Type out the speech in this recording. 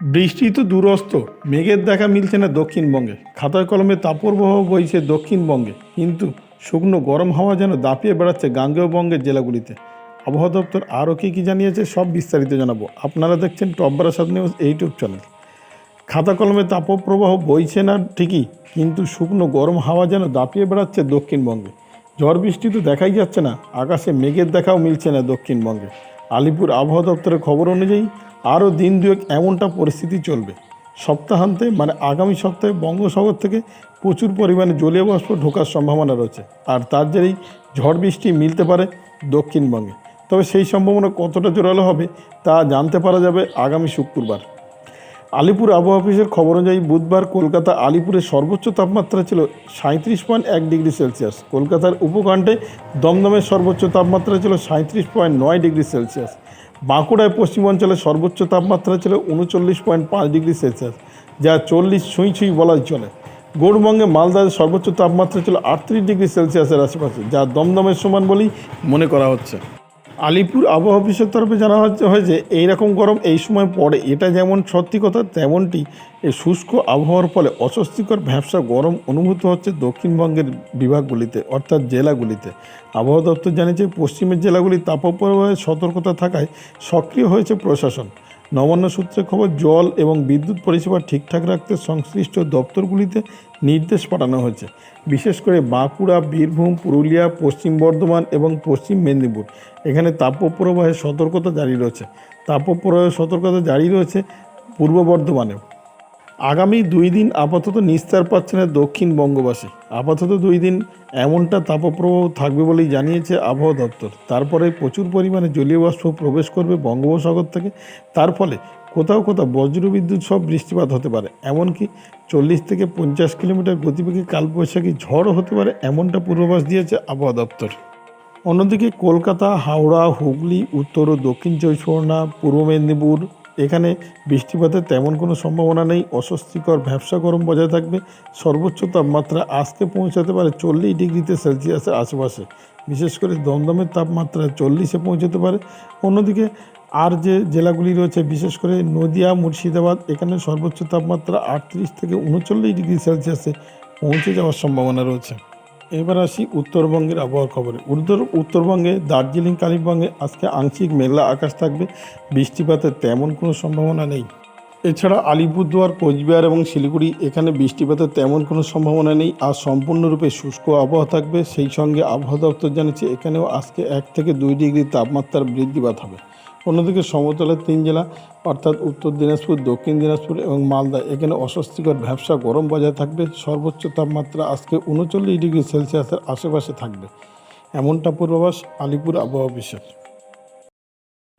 বৃষ্টি তো দূরস্থ মেঘের দেখা মিলছে না দক্ষিণবঙ্গে। খাতায় কলমে তাপপ্রবাহ বইছে দক্ষিণবঙ্গে, কিন্তু শুকনো গরম হাওয়া যেন দাপিয়ে বেড়াচ্ছে গাঙ্গেয়বঙ্গের জেলাগুলিতে। আবহাওয়া দপ্তর আরও কী কী জানিয়েছে সব বিস্তারিত জানাব। আপনারা দেখছেন top Barasat news YouTube channel. খাতা কলমে তাপপ্রবাহ বইছে না ঠিকই, কিন্তু শুকনো গরম হাওয়া যেন দাপিয়ে বেড়াচ্ছে দক্ষিণবঙ্গে। ঝড় বৃষ্টি তো দেখাই যাচ্ছে না, আকাশে মেঘের দেখাও মিলছে না দক্ষিণবঙ্গে। আলিপুর আবহাওয়া দপ্তরের খবর অনুযায়ী আরও দিন দুয়েক এমনটা পরিস্থিতি চলবে। সপ্তাহান্তে মানে আগামী সপ্তাহে বঙ্গোসাগর থেকে প্রচুর পরিমাণে জলীয় বাষ্প ঢোকার সম্ভাবনা রয়েছে। আর তার জেরেই ঝড় বৃষ্টি মিলতে পারে দক্ষিণবঙ্গে। তবে সেই সম্ভাবনা কতটা জোরালো হবে তা জানতে পারা যাবে আগামী শুক্রবার। আলিপুর আবহাওয়া অফিসের খবর অনুযায়ী বুধবার কলকাতা আলিপুরের সর্বোচ্চ তাপমাত্রা ছিল সাঁত্রিশ পয়েন্ট এক ডিগ্রি সেলসিয়াস। কলকাতার উপকণ্ঠে দমদমের সর্বোচ্চ তাপমাত্রা ছিল সাঁত্রিশ পয়েন্ট নয় ডিগ্রি সেলসিয়াস। বাঁকুড়ায় পশ্চিমাঞ্চলের সর্বোচ্চ তাপমাত্রা ছিল উনচল্লিশ পয়েন্ট পাঁচ ডিগ্রি সেলসিয়াস, যা চল্লিশ ছুঁই ছুঁই বলাই চলে। গৌড়বঙ্গে মালদার সর্বোচ্চ তাপমাত্রা ছিল আটত্রিশ ডিগ্রি সেলসিয়াসের আশেপাশে, যা দমদমের সমান বলেই মনে করা হচ্ছে। আলিপুর আবহাওয়া অফিসের তরফে জানা হচ্ছে হয়েছে এইরকম গরম এই সময় পড়ে। এটা যেমন সত্যি কথা, তেমনটি এই শুষ্ক আবহাওয়ার ফলে অস্বস্তিকর ভ্যাবসা গরম অনুভূত হচ্ছে দক্ষিণবঙ্গের বিভাগগুলিতে, অর্থাৎ জেলাগুলিতে। আবহাওয়া দপ্তর জানিয়েছে, পশ্চিমের জেলাগুলি তাপপ্রবাহের সতর্কতা থাকায় সক্রিয় হয়েছে প্রশাসন। নবান্ন সূত্রে খবর, জল এবং বিদ্যুৎ পরিষেবা ঠিকঠাক রাখতে সংশ্লিষ্ট দপ্তরগুলিতে নির্দেশ পাঠানো হয়েছে। বিশেষ করে বাঁকুড়া, বীরভূম, পুরুলিয়া, পশ্চিম বর্ধমান এবং পশ্চিম মেদিনীপুর। এখানে তাপপ্রবাহের সতর্কতা জারি রয়েছে। তাপপ্রবাহের সতর্কতা জারি রয়েছে পূর্ব বর্ধমানেও। আগামী দুই দিন আপাতত নিস্তার পাচ্ছে না দক্ষিণ বঙ্গবাসী। আপাতত দুই দিন এমনটা তাপপ্রবাহ থাকবে বলেই জানিয়েছে আবহাওয়া দপ্তর। তারপরে প্রচুর পরিমাণে জলীয় বাষ্প প্রবেশ করবে বঙ্গোপসাগর থেকে। তার ফলে কোথাও কোথাও বজ্রবিদ্যুৎ সব বৃষ্টিপাত হতে পারে। এমনকি চল্লিশ থেকে পঞ্চাশ কিলোমিটার গতিবেগে কালবৈশাখী ঝড়ও হতে পারে এমনটা পূর্বাভাস দিয়েছে আবহাওয়া দপ্তর। অন্যদিকে কলকাতা, হাওড়া, হুগলি, উত্তর ও দক্ষিণ চব্বিশ পূর্ব মেদিনীপুর এখানে বৃষ্টিপাতের তেমন কোনো সম্ভাবনা নেই। অস্বস্তিকর ব্যবসা গরম বজায় থাকবে। সর্বোচ্চ তাপমাত্রা আজকে পৌঁছাতে পারে চল্লিশ ডিগ্রিতে সেলসিয়াসের আশেপাশে। বিশেষ করে দমদমের তাপমাত্রা চল্লিশে পৌঁছাতে পারে। অন্যদিকে আর যে জেলাগুলি রয়েছে, বিশেষ করে নদিয়া, মুর্শিদাবাদ, এখানে সর্বোচ্চ তাপমাত্রা আটত্রিশ থেকে উনচল্লিশ ডিগ্রি সেলসিয়াসে পৌঁছে যাওয়ার সম্ভাবনা রয়েছে। এবার আসি উত্তরবঙ্গের আবহাওয়ার খবরে। উত্তর, উত্তরবঙ্গে, দার্জিলিং, কালিম্পংয়ে আজকে আংশিক মেঘলা আকাশ থাকবে। বৃষ্টিপাতের তেমন কোনো সম্ভাবনা নেই। এছাড়া আলিপুরদুয়ার, কোচবিহার এবং শিলিগুড়ি এখানে বৃষ্টিপাতের তেমন কোনো সম্ভাবনা নেই আর সম্পূর্ণরূপে শুষ্ক আবহাওয়া থাকবে। সেই সঙ্গে আবহাওয়া দপ্তর জানিয়েছে, এখানেও আজকে এক থেকে দুই ডিগ্রি তাপমাত্রার বৃদ্ধিপাত হবে। অন্যদিকে সমতলের তিন জেলা, অর্থাৎ উত্তর দিনাজপুর, দক্ষিণ দিনাজপুর এবং মালদা, এখানে অস্বস্তিকর ভ্যাবসা গরম বজায় থাকবে। সর্বোচ্চ তাপমাত্রা আজকে উনচল্লিশ ডিগ্রি সেলসিয়াসের আশেপাশে থাকবে। এমনটা পূর্বাভাস আলিপুর আবহাওয়া অফিসের।